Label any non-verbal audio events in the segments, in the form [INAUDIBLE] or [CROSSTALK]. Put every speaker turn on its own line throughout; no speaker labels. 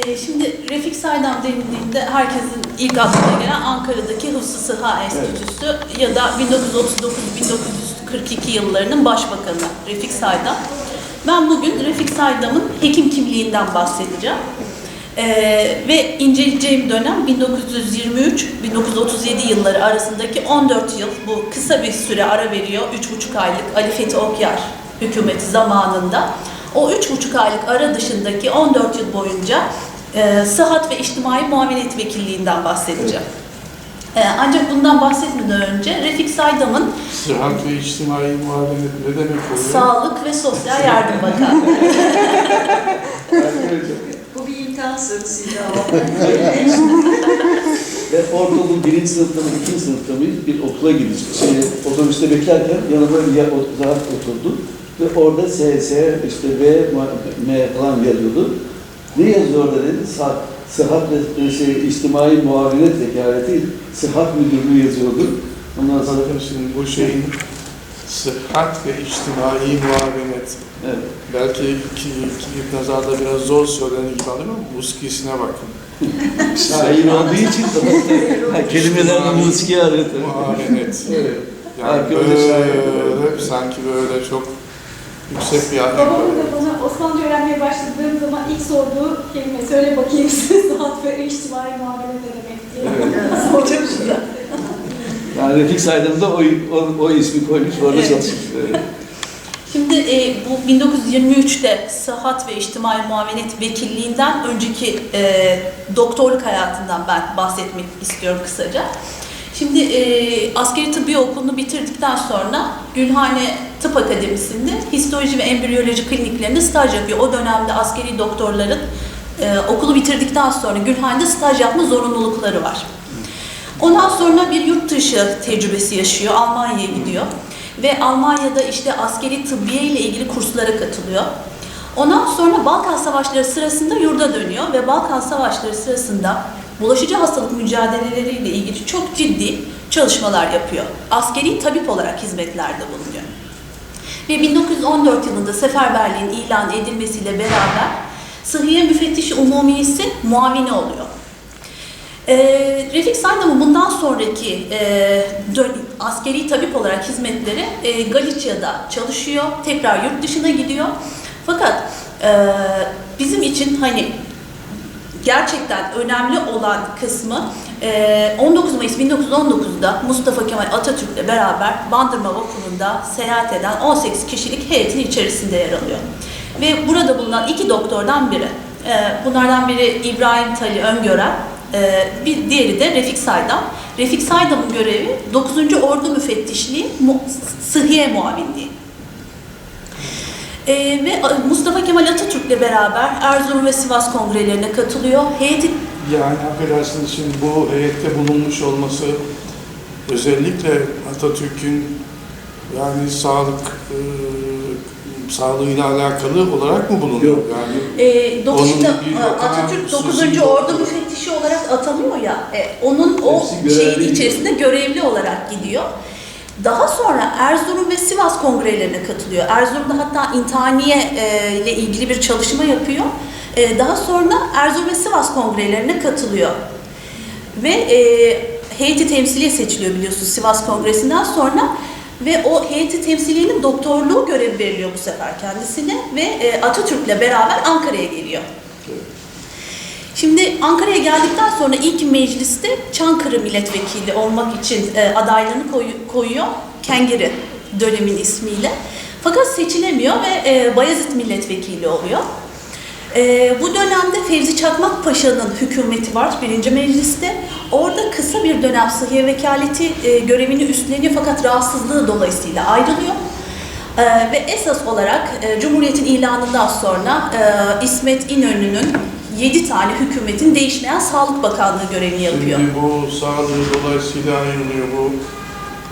E, şimdi Refik Saydam denildiğinde herkesin ilk aklına gelen Ankara'daki Hıfzı Sıha Enstitüsü ya da 1939-1942 yıllarının başbakanı Refik Saydam. Ben bugün Refik Saydam'ın hekim kimliğinden bahsedeceğim. E, ve inceleyeceğim dönem 1923-1937 yılları arasındaki 14 yıl. Bu kısa bir süre ara veriyor. 3,5 aylık Ali Fethi Okyar hükümeti zamanında. O 3,5 aylık ara dışındaki 14 yıl boyunca e, Sıhhat ve İçtimai Muavenet Vekilliğinden bahsedeceğim. E, ancak bundan bahsetmeden önce Refik Saydam'ın
Sıhhat ve içtimai muhabbet ne demek oluyor?
Sağlık ve Sosyal Yardım Bakanı. [LAUGHS]
Bu bir imtihan sorusu ya.
Ve ortaokul birinci sınıfta mı, ikinci sınıfta mıyız? Bir okula gideceğiz. Şey, otobüste beklerken yanıma bir yer rahat oturdu. Ve orada S, S, işte V, M falan yazıyordu. Ne yazıyor orada dedi? Sa Sıhhat ve şey, İçtimai Muavenet Vekaleti Sıhhat Müdürlüğü yazıyordu. Ondan sonra
şimdi bu şeyin sıhhat ve içtimai muavenet.
evet.
Belki iki, iki nazarda biraz zor söylenir gibi ama muskisine bakın.
Şair olduğu için ha, kelimelerle musiki arıyor tabii.
Muavenet.
Evet.
Yani böyle sanki böyle çok yüksek bir var.
Babamın da bana Osmanlıca öğrenmeye başladığım zaman ilk sorduğu kelime söyle bakayım [LAUGHS] size sanat ve içtimai muamele ne demek diye.
Evet. [LAUGHS]
Şey.
Yani Refik Saydam da o, o, o ismi koymuş, orada
Evet.
çalışmış. Evet.
Şimdi e, bu 1923'te Sıhhat ve İçtimai Muavenet Vekilliğinden önceki e, doktorluk hayatından ben bahsetmek istiyorum kısaca. Şimdi e, askeri tıbbi okulunu bitirdikten sonra Gülhane Tıp Akademisi'nde histoloji ve embriyoloji kliniklerinde staj yapıyor. O dönemde askeri doktorların e, okulu bitirdikten sonra Gülhane'de staj yapma zorunlulukları var. Ondan sonra bir yurt dışı tecrübesi yaşıyor. Almanya'ya gidiyor. Ve Almanya'da işte askeri tıbbiye ile ilgili kurslara katılıyor. Ondan sonra Balkan Savaşları sırasında yurda dönüyor ve Balkan Savaşları sırasında bulaşıcı hastalık mücadeleleriyle ilgili çok ciddi çalışmalar yapıyor. Askeri tabip olarak hizmetlerde bulunuyor. Ve 1914 yılında seferberliğin ilan edilmesiyle beraber Sıhhiye Müfettişi Umumisi muavini oluyor. E, Refik Saydam'ın bundan sonraki e, dön- askeri tabip olarak hizmetleri e, Galicia'da çalışıyor. Tekrar yurt dışına gidiyor. Fakat e, bizim için hani gerçekten önemli olan kısmı e, 19 Mayıs 1919'da Mustafa Kemal Atatürk'le beraber Bandırma Vapuru'nda seyahat eden 18 kişilik heyetin içerisinde yer alıyor. Ve burada bulunan iki doktordan biri, e, bunlardan biri İbrahim Tali Öngören, e, bir diğeri de Refik Saydam. Refik Saydam'ın görevi 9. Ordu Müfettişliği, Sıhhiye Muavinliği. Ee, ve Mustafa Kemal Atatürk'le beraber Erzurum ve Sivas kongrelerine katılıyor. Heyeti
Yani affedersiniz şimdi bu heyette bulunmuş olması özellikle Atatürk'ün yani sağlık e, sağlığıyla alakalı olarak mı bulunuyor?
Yok.
Yani
e, dokuz-
Onun
işte,
bir bakan
Atatürk 9.
hususi
Ordu müfettişi olarak atanıyor ya, e, onun o
Hepsi
şeyin içerisinde görevli olarak gidiyor. Daha sonra Erzurum ve Sivas kongrelerine katılıyor. Erzurum'da hatta intihaniye e, ile ilgili bir çalışma yapıyor. E, daha sonra Erzurum ve Sivas kongrelerine katılıyor. Ve e, heyeti temsiliye seçiliyor biliyorsunuz Sivas Kongresi'nden sonra ve o heyeti temsiliyenin doktorluğu görevi veriliyor bu sefer kendisine ve e, Atatürk'le beraber Ankara'ya geliyor. Şimdi Ankara'ya geldikten sonra ilk mecliste Çankırı milletvekili olmak için e, adaylığını koyu- koyuyor. Kengiri dönemin ismiyle. Fakat seçilemiyor ve e, Bayezid milletvekili oluyor. E, bu dönemde Fevzi Çakmak Paşa'nın hükümeti var birinci mecliste. Orada kısa bir dönem sıhhiye vekaleti e, görevini üstleniyor fakat rahatsızlığı dolayısıyla ayrılıyor. E, ve esas olarak e, Cumhuriyet'in ilanından sonra e, İsmet İnönü'nün 7 tane hükümetin değişmeyen Sağlık Bakanlığı görevini yapıyor.
Şimdi bu sağlığı dolayısıyla ayrılıyor bu.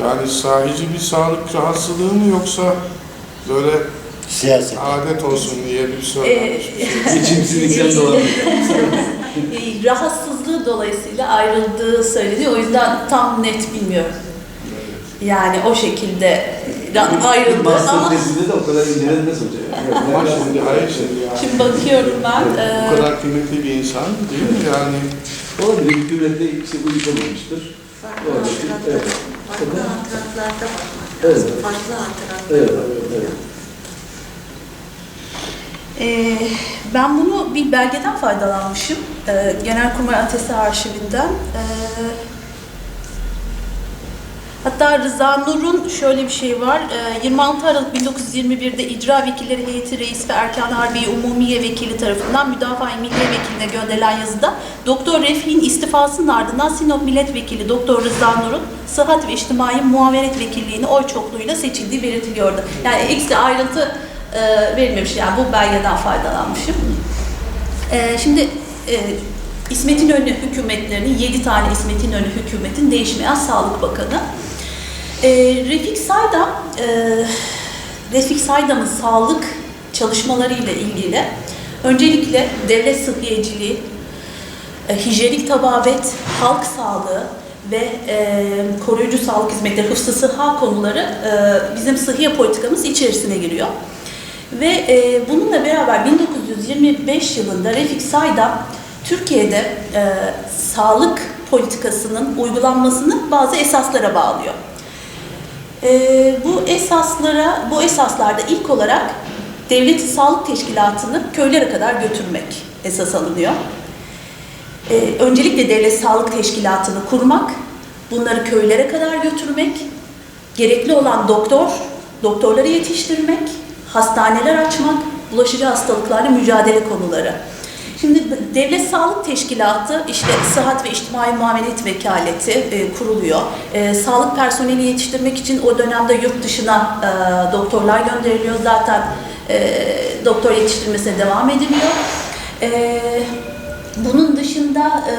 Yani sahici bir sağlık rahatsızlığı mı yoksa böyle
Siyaset.
adet olsun diye bir söylenmiş bir şey. [LAUGHS]
Geçimsizlikten dolayı.
E, rahatsızlığı dolayısıyla ayrıldığı söyleniyor. O yüzden tam net bilmiyorum.
Evet.
Yani o şekilde ayrıldı
Master
ama
tezinde de o kadar incelenmez hocam. Yani.
Ama şimdi hayır şimdi yani.
şimdi bakıyorum ben.
Bu
e,
kadar kıymetli bir insan değil mi? Yani
Olabilir, hükümette işte bu yapılmamıştır.
Farklı
Evet,
hatıratlar,
evet.
farklı hatıratlarda bakmak
Evet.
Farklı hatıratlar.
Evet, evet.
Ee, ben bunu bir belgeden faydalanmışım. Ee, Genelkurmay Atesi Arşivinden. Ee, hatta Rıza Nur'un şöyle bir şey var. Ee, 26 Aralık 1921'de İcra Vekilleri Heyeti Reis ve Erkan Harbiye Umumiye Vekili tarafından Müdafaa-i Milliye Vekiline gönderilen yazıda Doktor Refik'in istifasının ardından Sinop Milletvekili Doktor Rıza Nur'un Sıhhat ve İçtimai Muavenet Vekilliğini oy çokluğuyla seçildiği belirtiliyordu. Yani ekstra ayrıntı e, verilmemiş. Yani bu belgeden faydalanmışım. E, şimdi e, İsmet İnönü hükümetlerinin, 7 tane İsmet İnönü hükümetin değişmeyen Sağlık Bakanı. E, Refik Saydam, e, Refik Saydam'ın sağlık çalışmalarıyla ilgili öncelikle devlet sıhhiyeciliği, e, hijyenik tababet, halk sağlığı ve e, koruyucu sağlık hizmetleri, hıfzı sıhha konuları e, bizim sıhhiye politikamız içerisine giriyor. Ve e, bununla beraber 1925 yılında Refik Saydam Türkiye'de e, sağlık politikasının uygulanmasını bazı esaslara bağlıyor. E, bu esaslara, bu esaslarda ilk olarak devletin sağlık teşkilatını köylere kadar götürmek esas alınıyor. Ee, öncelikle devlet sağlık teşkilatını kurmak, bunları köylere kadar götürmek, gerekli olan doktor, doktorları yetiştirmek, hastaneler açmak, bulaşıcı hastalıklarla mücadele konuları. Şimdi devlet sağlık teşkilatı işte sıhhat ve içtimai muamelet vekaleti e, kuruluyor. E, sağlık personeli yetiştirmek için o dönemde yurt dışına e, doktorlar gönderiliyor. Zaten e, doktor yetiştirmesine devam ediliyor. E, bunun dışında e,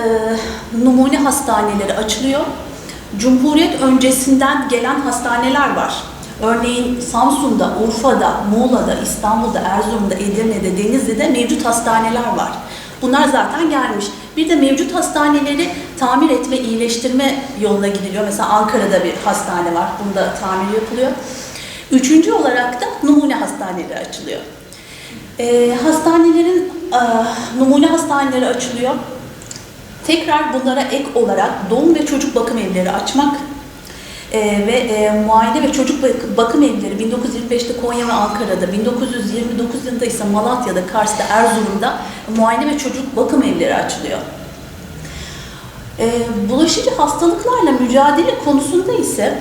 numune hastaneleri açılıyor. Cumhuriyet öncesinden gelen hastaneler var. Örneğin Samsun'da, Urfa'da, Muğla'da, İstanbul'da, Erzurum'da, Edirne'de, Denizli'de mevcut hastaneler var. Bunlar zaten gelmiş. Bir de mevcut hastaneleri tamir etme, iyileştirme yoluna gidiliyor. Mesela Ankara'da bir hastane var. Bunda tamir yapılıyor. Üçüncü olarak da numune hastaneleri açılıyor. Ee, hastanelerin e, numune hastaneleri açılıyor. Tekrar bunlara ek olarak doğum ve çocuk bakım evleri açmak e, ve e, muayene ve çocuk bak- bakım evleri 1925'te Konya ve Ankara'da, 1929 yılında ise Malatya'da, Kars'ta, Erzurum'da muayene ve çocuk bakım evleri açılıyor. E, bulaşıcı hastalıklarla mücadele konusunda ise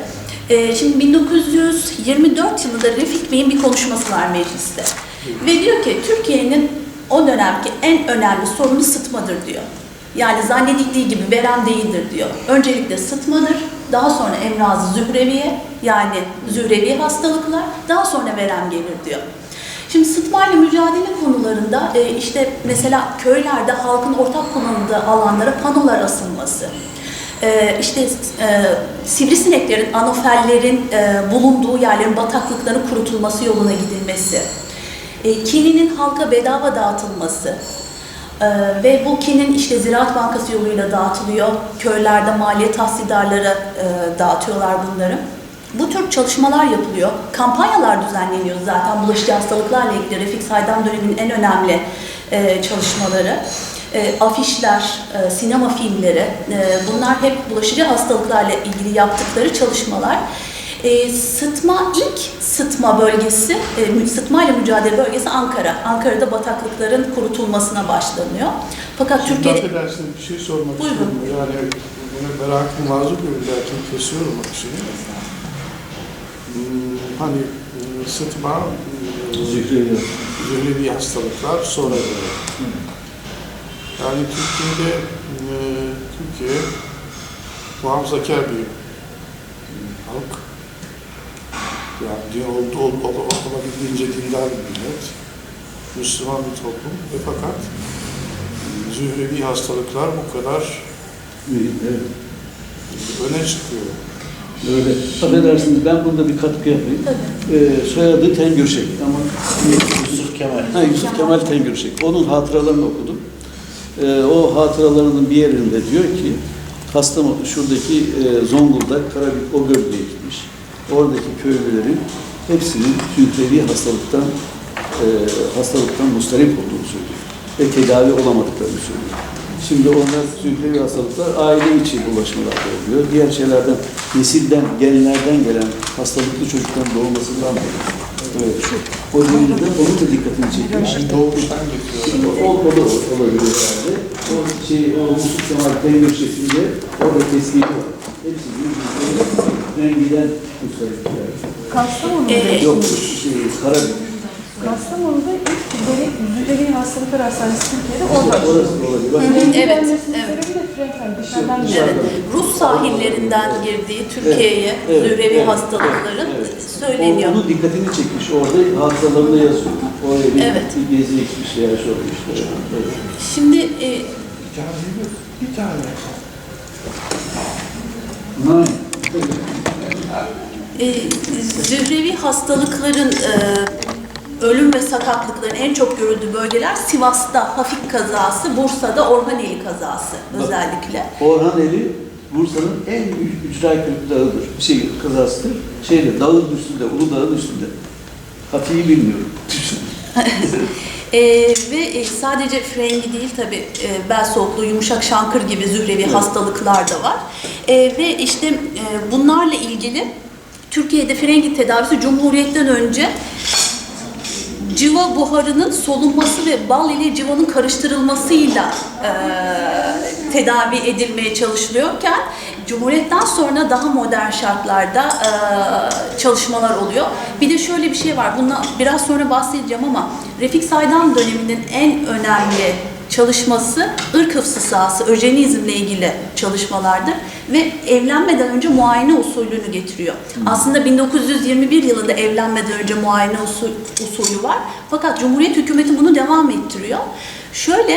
e, şimdi 1924 yılında Refik Bey'in bir konuşması var mecliste. Ve diyor ki Türkiye'nin o dönemki en önemli sorunu sıtmadır diyor. Yani zannedildiği gibi verem değildir diyor. Öncelikle sıtmadır, daha sonra emrazı zühreviye yani zührevi hastalıklar, daha sonra verem gelir diyor. Şimdi sıtmayla mücadele konularında e, işte mesela köylerde halkın ortak kullandığı alanlara panolar asılması, e, işte e, sivrisineklerin, anofellerin bulunduğu yerlerin bataklıkların kurutulması yoluna gidilmesi, e, kininin halka bedava dağıtılması e, ve bu kinin işte Ziraat Bankası yoluyla dağıtılıyor. Köylerde maliye tahsildarları e, dağıtıyorlar bunları. Bu tür çalışmalar yapılıyor. Kampanyalar düzenleniyor zaten bulaşıcı hastalıklarla ilgili Refik Saydam döneminin en önemli e, çalışmaları. E, afişler, e, sinema filmleri, e, bunlar hep bulaşıcı hastalıklarla ilgili yaptıkları çalışmalar. E, sıtma ilk sıtma bölgesi, e, sıtmayla mücadele bölgesi Ankara. Ankara'da bataklıkların kurutulmasına başlanıyor. Fakat
Şimdi
Türkiye'de
affedersin bir şey sormak
Buyurun.
istiyorum. Yani bunu merakım mazur görün derken kesiyorum bak şimdi. Hmm, hani e, sıtma, e,
Zührevi.
zührevi hastalıklar sonra. Yani Türkiye'de Türkiye muhafazakar bir halk. Yani din oldu, ol, ol, olabildiğince dindar bir millet. Müslüman bir toplum ve fakat zührevi hastalıklar bu kadar
Evet.
öne çıkıyor.
Öyle. Affedersiniz ben burada bir katkı yapayım.
Tabii.
Ee, soyadı Tengürşek ama
Yusuf Kemal.
ha, Yusuf Kemal Tengürşek. Onun hatıralarını okudum. Ee, o hatıralarının bir yerinde diyor ki Kastamonu, şuradaki e, Zonguldak, Karabük, o bölgeye gitmiş. Oradaki köylülerin hepsinin tüyükleri hastalıktan e, hastalıktan mustarip olduğunu söylüyor. Ve tedavi olamadıklarını söylüyor. Şimdi onlar tüyükleri hastalıklar aile içi bulaşmalarda oluyor. Diğer şeylerden, nesilden, genlerden gelen hastalıklı çocukların doğmasından dolayı. Evet. O dönemde onun da dikkatini çekmiş.
Yani doğuştan getiriyorlar.
O, o da olabilir herhalde. O şey, o Musluk Kemal Peynir şeklinde orada tespiti var. Hepsi birbirine rengiden müstarifler.
Kastamonu'da,
Ee,
Yok, şey, Karabük.
Kastamonu'da ilk böyle Zührevi Hastalıklar Hastanesi Türkiye'de orada.
Orası da olabilir. Bak,
Evet, evet.
Evet.
gelen.
Evet, Rus sahillerinden girdiği Türkiye'ye
Evet,
zührevi
evet,
hastalıkların
evet.
söyleniyor.
Onun dikkatini çekmiş. Orada hatıralarında yazıyor. Oraya bir,
Evet.
bir gezi gitmiş veya şey olmuş. Evet. evet.
Şimdi e,
bir tane.
Nine.
E, zührevi hastalıkların e, ölüm ve sakatlıkların en çok görüldüğü bölgeler Sivas'ta hafif kazası, Bursa'da Orhaneli kazası özellikle.
Orhan Eli Bursa'nın en üc- ücra köklü dağıdır. Bir şey kazasıdır. Şeyde dağın üstünde, Uludağ'ın üstünde. Hafiyi bilmiyorum. [LAUGHS]
E, ve sadece frengi değil tabi e, bel soğukluğu, yumuşak şankır gibi zührevi
Evet.
hastalıklar da var. E, ve işte e, bunlarla ilgili Türkiye'de frengi tedavisi Cumhuriyet'ten önce civa buharının solunması ve bal ile civanın karıştırılmasıyla e, tedavi edilmeye çalışılıyorken Cumhuriyet'ten sonra daha modern şartlarda e, çalışmalar oluyor. Bir de şöyle bir şey var, bundan biraz sonra bahsedeceğim ama Refik Saydam döneminin en önemli çalışması ırk hıfzı sahası, öjenizmle ilgili çalışmalardır ve evlenmeden önce muayene usulünü getiriyor. Aslında 1921 yılında evlenmeden önce muayene usul, usulü var. Fakat Cumhuriyet hükümeti bunu devam ettiriyor. Şöyle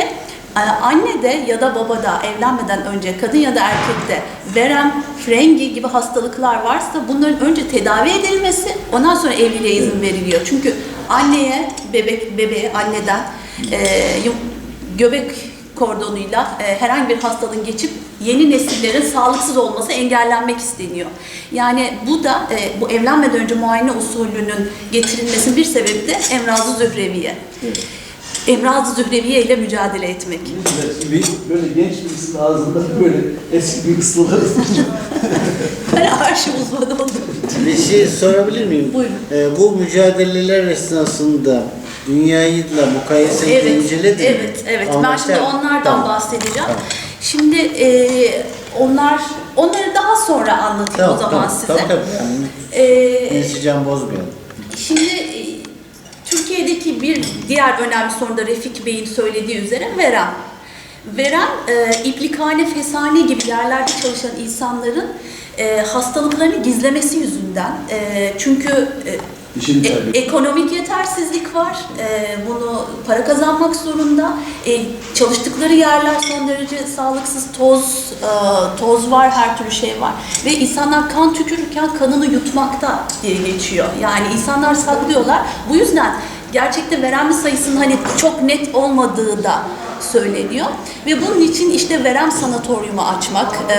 e, anne de ya da babada evlenmeden önce kadın ya da erkekte verem, frengi gibi hastalıklar varsa bunların önce tedavi edilmesi ondan sonra evliliğe izin veriliyor. Çünkü anneye, bebek bebeğe anneden e, göbek kordonuyla e, herhangi bir hastalığın geçip yeni nesillerin sağlıksız olması engellenmek isteniyor. Yani bu da e, bu evlenmeden önce muayene usulünün getirilmesinin bir sebebi de emrazı zühreviye. Emrazı zühreviye ile mücadele etmek.
böyle genç birisinin ağzından böyle eski bir ıslılar [LAUGHS]
Ben arşiv uzmanı oldum.
Bir şey sorabilir miyim?
Buyurun.
Ee, bu mücadeleler esnasında dünyayla mukayese
Evet,
mi?
evet, evet. Ben
Amaçlar-
şimdi onlardan
Tamam.
bahsedeceğim.
Tamam.
Şimdi e, onlar, onları daha sonra anlatayım
Tamam,
o zaman
tamam,
size.
Tabii tabii. Yani
E,
bozmayalım.
Şimdi e, Türkiye'deki bir diğer önemli sorun da Refik Bey'in söylediği üzere verem. Verem, e, iplikhane, fesane gibi yerlerde çalışan insanların e, hastalıklarını gizlemesi yüzünden. E, çünkü e,
İşini
e- ekonomik yetersizlik var. E, bunu para kazanmak zorunda. E, çalıştıkları yerler son derece sağlıksız. Toz, e, toz var, her türlü şey var. Ve insanlar kan tükürürken kanını yutmakta diye geçiyor. Yani insanlar saklıyorlar. Bu yüzden gerçekte veremli sayısının hani çok net olmadığı da söyleniyor. Ve bunun için işte verem sanatoryumu açmak, e,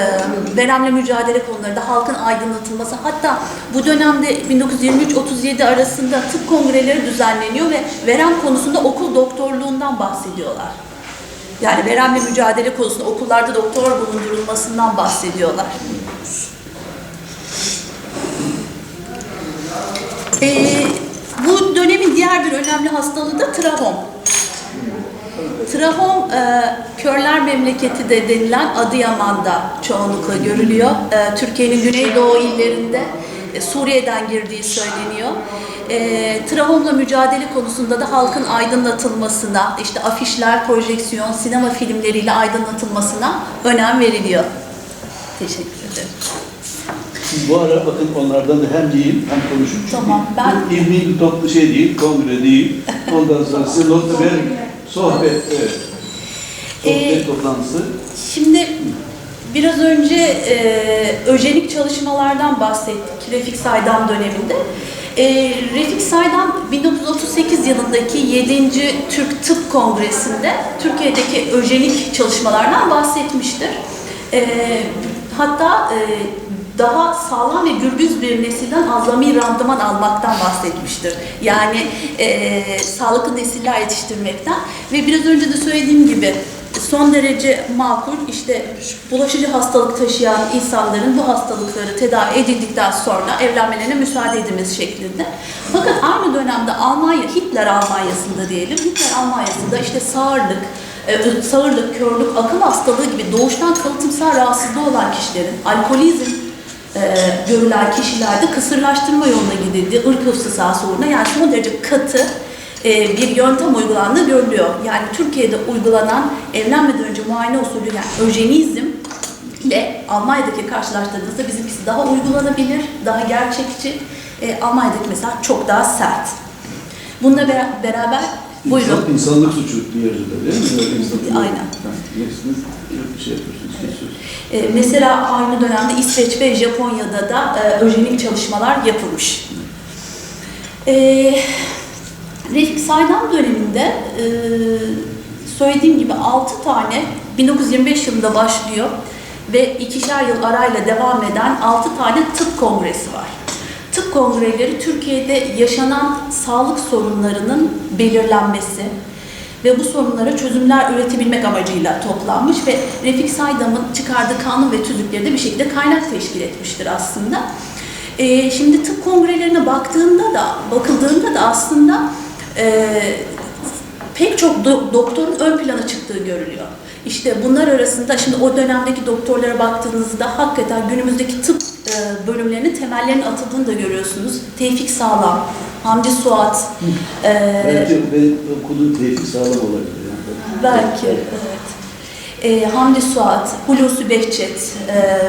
veremle mücadele konularında halkın aydınlatılması, hatta bu dönemde 1923-37 arasında tıp kongreleri düzenleniyor ve verem konusunda okul doktorluğundan bahsediyorlar. Yani veremle mücadele konusunda okullarda doktor bulundurulmasından bahsediyorlar. E, bu dönemin diğer bir önemli hastalığı da trahom. Trahom, e, körler memleketi de denilen Adıyaman'da çoğunlukla görülüyor. E, Türkiye'nin güneydoğu illerinde e, Suriye'den girdiği söyleniyor. E, trahomla mücadele konusunda da halkın aydınlatılmasına, işte afişler, projeksiyon, sinema filmleriyle aydınlatılmasına önem veriliyor. Teşekkür ederim.
Bu ara bakın onlardan da hem yiyin hem konuşun. Çünkü
Tamam, ben-
ilmi bir toplu şey değil, kongre değil. Ondan sonra size notla ver, sohbet, evet. Sohbet
Ee,
toplantısı.
Şimdi biraz önce e, öjenik çalışmalardan bahsettik Refik Saydam döneminde. E, Refik Saydam 1938 yılındaki 7. Türk Tıp Kongresi'nde Türkiye'deki öjenik çalışmalardan bahsetmiştir. Ee, hatta e, daha sağlam ve gürbüz bir nesilden azami randıman almaktan bahsetmiştir. Yani e, sağlıklı nesiller yetiştirmekten ve biraz önce de söylediğim gibi son derece makul işte bulaşıcı hastalık taşıyan insanların bu hastalıkları tedavi edildikten sonra evlenmelerine müsaade edilmesi şeklinde. Fakat aynı dönemde Almanya, Hitler Almanya'sında diyelim, Hitler Almanya'sında işte sağırlık, e, sağırlık, körlük, akıl hastalığı gibi doğuştan kalıtımsal rahatsızlığı olan kişilerin, alkolizm e, görülen kişilerde kısırlaştırma yoluna gidildi, ırk ıfsısası uğruna yani son derece katı e, bir yöntem uygulandığı görülüyor. Yani Türkiye'de uygulanan evlenmeden önce muayene usulü yani öjenizm ile Almanya'daki karşılaştırdığınızda bizimkisi daha uygulanabilir, daha gerçekçi. E, Almanya'daki mesela çok daha sert. Bununla bera- beraber buyurun.
İnsan, insanlık suçu diğerinde değil mi? [LAUGHS]
Aynen.
Gerisini bir şey yapıyorsunuz,
E, mesela aynı dönemde İsveç ve Japonya'da da e, öjenik çalışmalar yapılmış. E, Refik Saydam döneminde e, söylediğim gibi 6 tane 1925 yılında başlıyor ve ikişer yıl arayla devam eden 6 tane tıp kongresi var. Tıp kongreleri Türkiye'de yaşanan sağlık sorunlarının belirlenmesi, ve bu sorunlara çözümler üretebilmek amacıyla toplanmış ve Refik Saydam'ın çıkardığı kanun ve tüzükleri de bir şekilde kaynak teşkil etmiştir aslında. Ee, şimdi tıp kongrelerine baktığında da, bakıldığında da aslında e, pek çok do- doktorun ön plana çıktığı görülüyor. İşte bunlar arasında şimdi o dönemdeki doktorlara baktığınızda hakikaten günümüzdeki tıp e, bölümlerinin temellerinin atıldığını da görüyorsunuz. Tevfik Sağlam, Hamdi Suat, e,
Belki benim okuduğum tevfik sağlam olabilir. Yani.
Belki, evet. Ee, Hamdi Suat, Hulusi Behçet, e,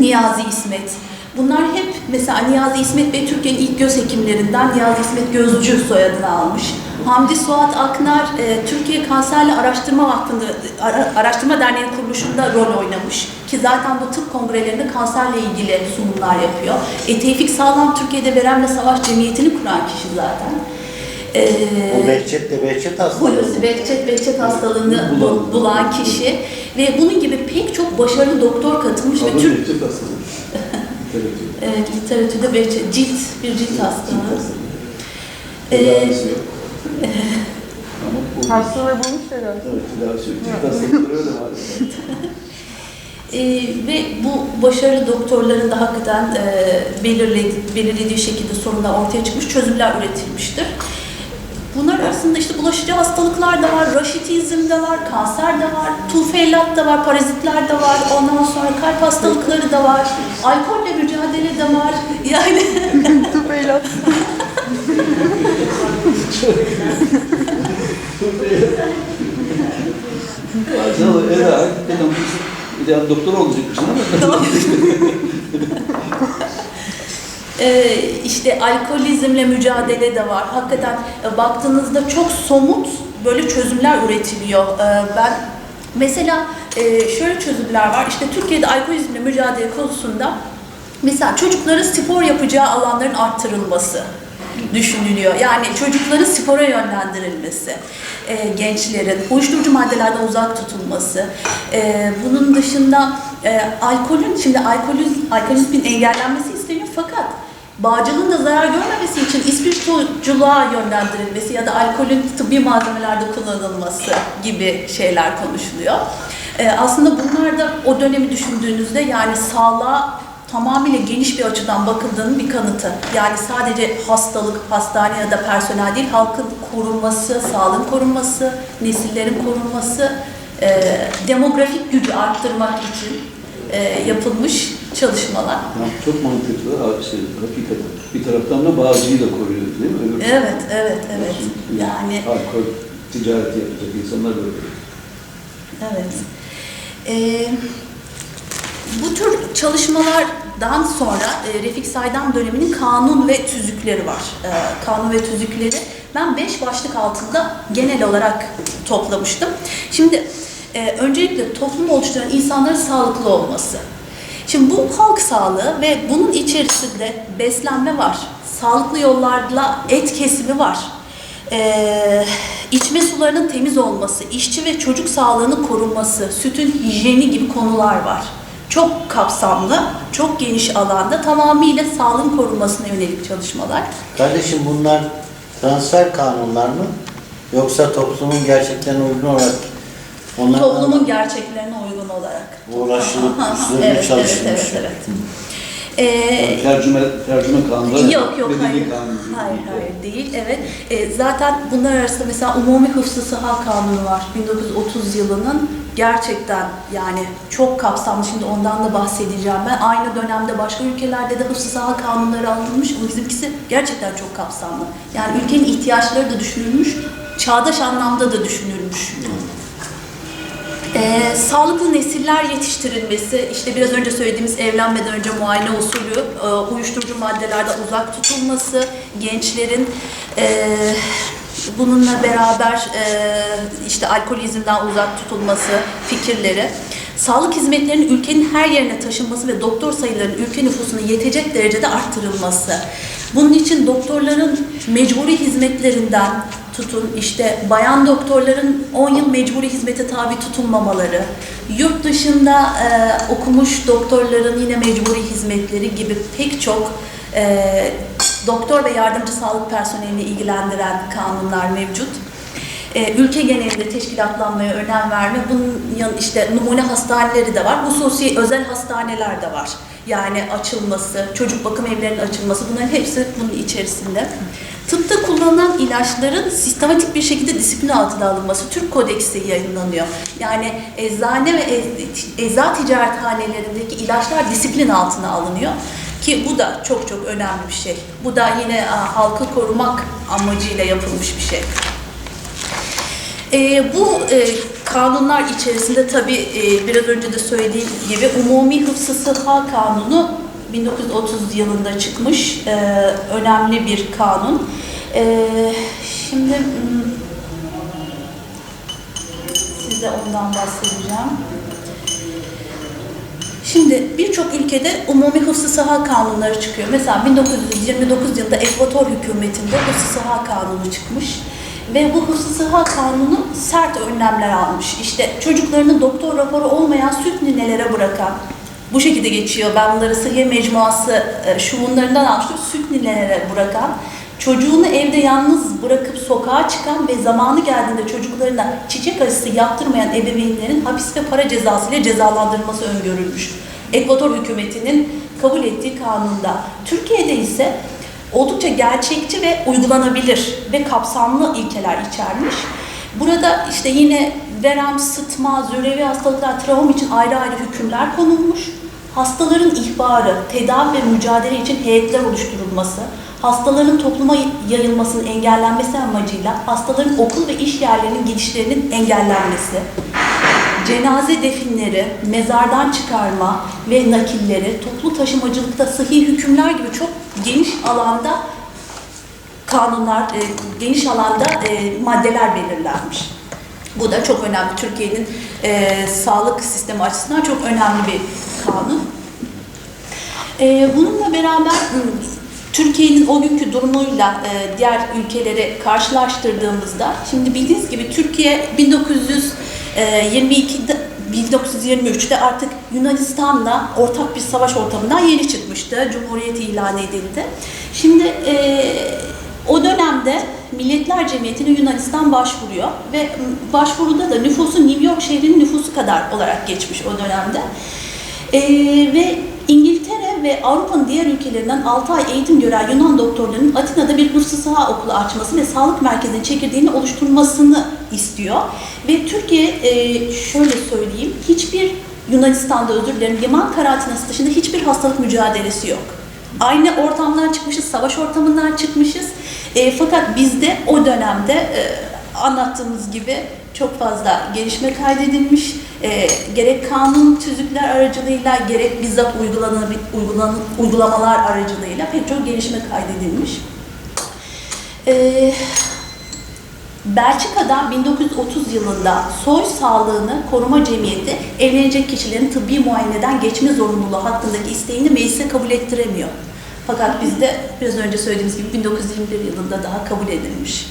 Niyazi İsmet. Bunlar hep mesela Niyazi İsmet Bey Türkiye'nin ilk göz hekimlerinden Niyazi İsmet Gözcü soyadını almış. Hamdi Suat Aknar e, Türkiye Kanserli Araştırma Vakfı'nda Ara- Araştırma Derneği'nin kuruluşunda rol oynamış. Ki zaten bu tıp kongrelerinde kanserle ilgili sunumlar yapıyor. E, Tevfik Sağlam Türkiye'de Veremle Savaş Cemiyeti'ni kuran kişi zaten. Ee,
Bu Behçet de Behçet hastalığı.
Hulusi Behçet, Behçet hastalığını
Bulan.
bu- bulan kişi ve bunun gibi pek çok başarılı doktor katılmış ve
Adı
Türk
Behçet hastalığı.
Evet, literatürde Behçet, cilt, bir cilt hastalığı. Ee,
Tedavisi yok.
Hastalığı bulmuş herhalde.
Evet, tedavisi yok. Cilt hastalıkları öyle maalesef. [LAUGHS]
Ee, ve bu başarılı doktorların da hakikaten e, belirledi, belirlediği şekilde sorunlar ortaya çıkmış, çözümler üretilmiştir. Bunlar arasında işte bulaşıcı hastalıklar da var, raşitizm de var, kanser de var, tufeylat da var, parazitler de var, ondan sonra kalp hastalıkları da var, alkolle mücadele de var. [LAUGHS] Yani
Tüfeyle [LAUGHS]
O evet hakikaten bu doktor olacakmışsın ama
işte alkolizmle mücadele de var. Hakikaten e, baktığınızda çok somut böyle çözümler üretiliyor. Ee, ben mesela e, şöyle çözümler var. İşte Türkiye'de alkolizmle mücadele konusunda mesela çocukların spor yapacağı alanların arttırılması düşünülüyor. Yani çocukların spora yönlendirilmesi, e, gençlerin uyuşturucu maddelerden uzak tutulması. E, bunun dışında e, alkolün, şimdi alkolün, alkolizmin engellenmesi isteniyor fakat bağcılığın da zarar görmemesi için ispirtoculuğa yönlendirilmesi ya da alkolün tıbbi malzemelerde kullanılması gibi şeyler konuşuluyor. E, aslında bunlar da o dönemi düşündüğünüzde yani sağlığa tamamıyla geniş bir açıdan bakıldığının bir kanıtı. Yani sadece hastalık, hastane ya da personel değil, halkın korunması, sağlığın korunması, nesillerin korunması, e, demografik gücü arttırmak için e, yapılmış çalışmalar.
Yani çok mantıklı abi şey, hakikaten. Bir taraftan da bağcıyı da koruyor değil mi? Öbür
Evet, evet, evet. Yani
Alkol ticareti yapacak insanlar böyle.
Evet. Ee, bu tür çalışmalardan sonra e, Refik Saydam döneminin kanun ve tüzükleri var. Ee, kanun ve tüzükleri ben beş başlık altında genel olarak toplamıştım. Şimdi e, öncelikle toplum oluşturan insanların sağlıklı olması. Şimdi bu halk sağlığı ve bunun içerisinde beslenme var. Sağlıklı yollarla et kesimi var. Ee, içme sularının temiz olması, işçi ve çocuk sağlığının korunması, sütün hijyeni gibi konular var. Çok kapsamlı, çok geniş alanda tamamıyla sağlığın korunmasına yönelik çalışmalar.
Kardeşim bunlar transfer kanunlar mı? Yoksa toplumun gerçeklerine uygun olarak onlardan
Toplumun gerçeklerine uygun olarak.
uğraşılıp üzerine
evet, evet,
çalışılmış.
evet, evet. Ee,
Tercüme, tercüme kanunları.
Yok yok hayır.
kanun gibi.
Hayır hayır değil. Evet. E, zaten bunlar arasında mesela Umumi Hıfzı Sıha Kanunu var. 1930 yılının gerçekten yani çok kapsamlı. Şimdi ondan da bahsedeceğim ben. Aynı dönemde başka ülkelerde de Hıfzı Sıha Kanunları alınmış ama bizimkisi gerçekten çok kapsamlı. Yani ülkenin ihtiyaçları da düşünülmüş, çağdaş anlamda da düşünülmüş. Ee, sağlıklı nesiller yetiştirilmesi, işte biraz önce söylediğimiz evlenmeden önce muayene usulü, e, uyuşturucu maddelerden uzak tutulması, gençlerin e, bununla beraber e, işte alkolizmden uzak tutulması fikirleri, sağlık hizmetlerinin ülkenin her yerine taşınması ve doktor sayılarının ülke nüfusuna yetecek derecede arttırılması. Bunun için doktorların mecburi hizmetlerinden tutun işte bayan doktorların 10 yıl mecburi hizmete tabi tutulmamaları, yurt dışında e, okumuş doktorların yine mecburi hizmetleri gibi pek çok e, doktor ve yardımcı sağlık personelini ilgilendiren kanunlar mevcut. E, ülke genelinde teşkilatlanmaya önem verme, bunun yan işte numune hastaneleri de var, hususi özel hastaneler de var. Yani açılması, çocuk bakım evlerinin açılması bunların hepsi bunun içerisinde. Tıpta kullanılan ilaçların sistematik bir şekilde disiplin altına alınması Türk Kodeksi yayınlanıyor. Yani eczane ve ec- eczacı ticarethanelerindeki ilaçlar disiplin altına alınıyor. Ki bu da çok çok önemli bir şey. Bu da yine halkı korumak amacıyla yapılmış bir şey. E, bu e, kanunlar içerisinde tabii e, biraz önce de söylediğim gibi Umumi Hıfzı Sıha Kanunu 1930 yılında çıkmış e, önemli bir kanun. E, şimdi hmm, size ondan bahsedeceğim. Şimdi birçok ülkede umumi hıfzı saha kanunları çıkıyor. Mesela 1929 yılında Ekvator hükümetinde hıfzı saha kanunu çıkmış. Ve bu hıfzı saha kanunu sert önlemler almış. İşte çocuklarını doktor raporu olmayan süt ninelere bırakan, bu şekilde geçiyor. Ben bunları sıhhiye mecmuası e, şuunlarından almıştım. Süt ninelere bırakan, çocuğunu evde yalnız bırakıp sokağa çıkan ve zamanı geldiğinde çocuklarına çiçek aşısı yaptırmayan ebeveynlerin hapis ve para cezası ile cezalandırılması öngörülmüş. Ekvator hükümetinin kabul ettiği kanunda. Türkiye'de ise oldukça gerçekçi ve uygulanabilir ve kapsamlı ilkeler içermiş. Burada işte yine verem, sıtma, zürevi hastalıklar, travma için ayrı ayrı hükümler konulmuş. Hastaların ihbarı, tedavi ve mücadele için heyetler oluşturulması, hastaların topluma yayılmasının engellenmesi amacıyla hastaların okul ve iş yerlerinin gidişlerinin engellenmesi, cenaze definleri, mezardan çıkarma ve nakilleri, toplu taşımacılıkta sıhhi hükümler gibi çok geniş alanda kanunlar, e, geniş alanda e, maddeler belirlenmiş. Bu da çok önemli. Türkiye'nin e, sağlık sistemi açısından çok önemli bir kanun. E, bununla beraber Türkiye'nin o günkü durumuyla e, diğer ülkeleri karşılaştırdığımızda, şimdi bildiğiniz gibi Türkiye 1922'de 1923'te artık Yunanistan'la ortak bir savaş ortamından yeni çıkmıştı. Cumhuriyet ilan edildi. Şimdi e, o dönemde Milletler Cemiyeti'ne Yunanistan başvuruyor ve başvuruda da nüfusu New York şehrinin nüfusu kadar olarak geçmiş o dönemde. E, ve İngiltere ve Avrupa'nın diğer ülkelerinden 6 ay eğitim gören Yunan doktorlarının Atina'da bir hıfzı saha okulu açması ve sağlık merkezinin çekirdeğini oluşturmasını istiyor. Ve Türkiye e, şöyle söyleyeyim, hiçbir Yunanistan'da özür dilerim, liman karantinası dışında hiçbir hastalık mücadelesi yok. Aynı ortamdan çıkmışız, savaş ortamından çıkmışız. E, fakat bizde o dönemde e, anlattığımız gibi çok fazla gelişme kaydedilmiş. E, gerek kanun tüzükler aracılığıyla gerek bizzat uygulanan, uygulamalar aracılığıyla pek çok gelişme kaydedilmiş. E, Belçika'da 1930 yılında soy sağlığını koruma cemiyeti evlenecek kişilerin tıbbi muayeneden geçme zorunluluğu hakkındaki isteğini meclise kabul ettiremiyor. Fakat bizde biraz önce söylediğimiz gibi 1921 yılında daha kabul edilmiş.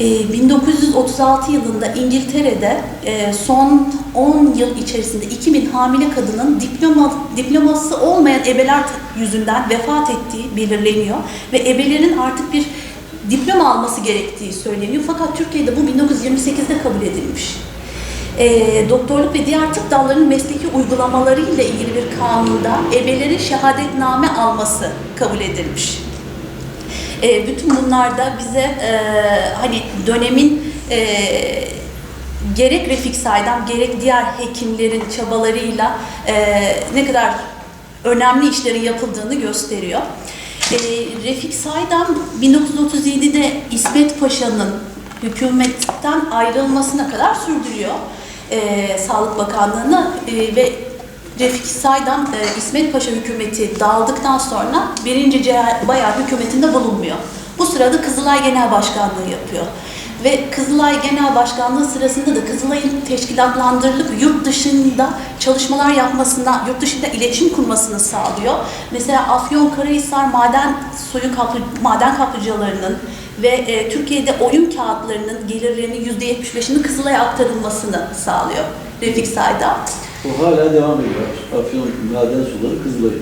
E, 1936 yılında İngiltere'de e, son 10 yıl içerisinde 2000 hamile kadının diploma, diploması olmayan ebeler yüzünden vefat ettiği belirleniyor ve ebelerin artık bir diploma alması gerektiği söyleniyor. Fakat Türkiye'de bu 1928'de kabul edilmiş. E, doktorluk ve diğer tıp dallarının mesleki uygulamaları ile ilgili bir kanunda ebelerin şehadetname alması kabul edilmiş. E, bütün bunlar da bize e, hani dönemin e, gerek Refik Saydam gerek diğer hekimlerin çabalarıyla e, ne kadar önemli işlerin yapıldığını gösteriyor. E, Refik Saydam 1937'de İsmet Paşa'nın hükümetten ayrılmasına kadar sürdürüyor e, Sağlık Bakanlığı'nı e, ve Refik Saydam e, İsmet Paşa hükümeti dağıldıktan sonra 1. Bayar hükümetinde bulunmuyor. Bu sırada Kızılay Genel Başkanlığı yapıyor. Ve Kızılay Genel Başkanlığı sırasında da Kızılay'ın teşkilatlandırılıp yurt dışında çalışmalar yapmasına, yurt dışında iletişim kurmasını sağlıyor. Mesela Afyonkarahisar maden soyu kaplı, maden kaplıcalarının ve e, Türkiye'de oyun kağıtlarının gelirlerinin %75'inin Kızılay'a aktarılmasını sağlyor Refik Saydam.
O hala devam ediyor. Afyon maden suları Kızılay.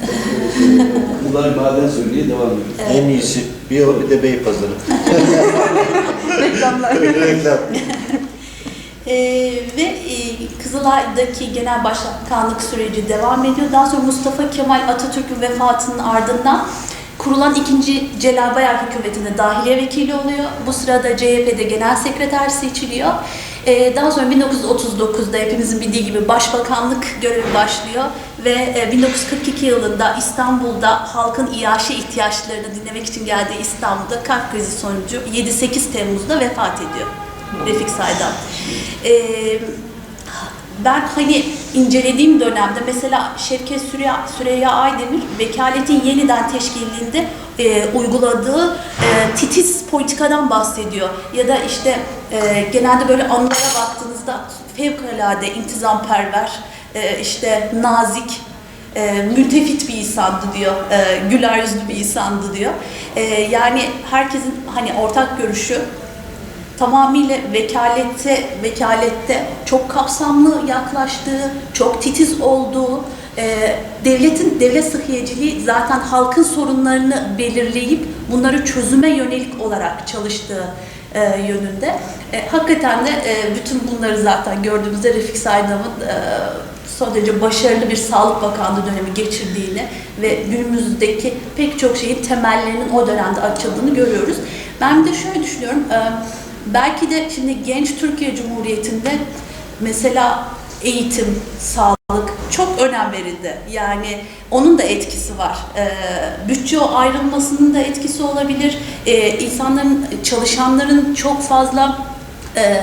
[LAUGHS] Kızılay maden suyu diye devam ediyor.
En iyisi bir o bir de Beypazarı. [LAUGHS]
Reklamlar.
Reklam.
Ee, ve e, Kızılay'daki genel başkanlık süreci devam ediyor. Daha sonra Mustafa Kemal Atatürk'ün vefatının ardından kurulan ikinci Celal Bayar hükümetinde dahiliye vekili oluyor. Bu sırada CHP'de genel sekreter seçiliyor. Ee, daha sonra 1939'da hepimizin bildiği gibi başbakanlık görevi başlıyor ve e, 1942 yılında İstanbul'da halkın iaşe ihtiyaçlarını dinlemek için geldiği İstanbul'da kalp krizi sonucu 7-8 Temmuz'da vefat ediyor. Refik Saydam. Ee, ben hani incelediğim dönemde mesela Şevket Süreyya, Süreyya Aydemir vekaletin yeniden teşkilinde e, uyguladığı e, titiz politikadan bahsediyor. Ya da işte e, genelde böyle anılara baktığınızda fevkalade intizamperver, e, işte nazik, e, mültefit bir insandı diyor, e, güler yüzlü bir insandı diyor. E, yani herkesin hani ortak görüşü tamamıyla vekalette vekalette çok kapsamlı yaklaştığı, çok titiz olduğu, e, devletin devlet sıhhiyeciliği zaten halkın sorunlarını belirleyip bunları çözüme yönelik olarak çalıştığı e, yönünde. E, hakikaten de e, bütün bunları zaten gördüğümüzde Refik Saydam'ın e, son derece başarılı bir Sağlık Bakanlığı dönemi geçirdiğini ve günümüzdeki pek çok şeyin temellerinin o dönemde açıldığını görüyoruz. Ben de şöyle düşünüyorum, e, belki de şimdi genç Türkiye Cumhuriyeti'nde mesela eğitim, sağlık önem verildi. Yani onun da etkisi var. Ee, bütçe ayrılmasının da etkisi olabilir. Ee, insanların, çalışanların çok fazla e,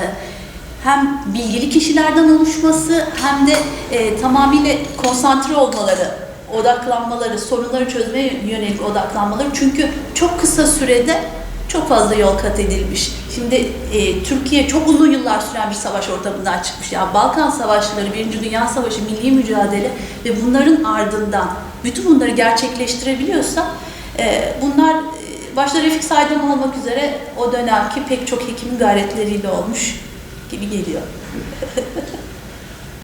hem bilgili kişilerden oluşması hem de e, tamamıyla konsantre olmaları, odaklanmaları, sorunları çözmeye yönelik odaklanmaları. Çünkü çok kısa sürede çok fazla yol kat edilmiş. Şimdi e, Türkiye çok uzun yıllar süren bir savaş ortamından çıkmış. Yani Balkan Savaşları, Birinci Dünya Savaşı, milli mücadele ve bunların ardından bütün bunları gerçekleştirebiliyorsa e, bunlar e, başta Refik Saydam olmak üzere o dönemki pek çok hekimin gayretleriyle olmuş gibi geliyor. [LAUGHS]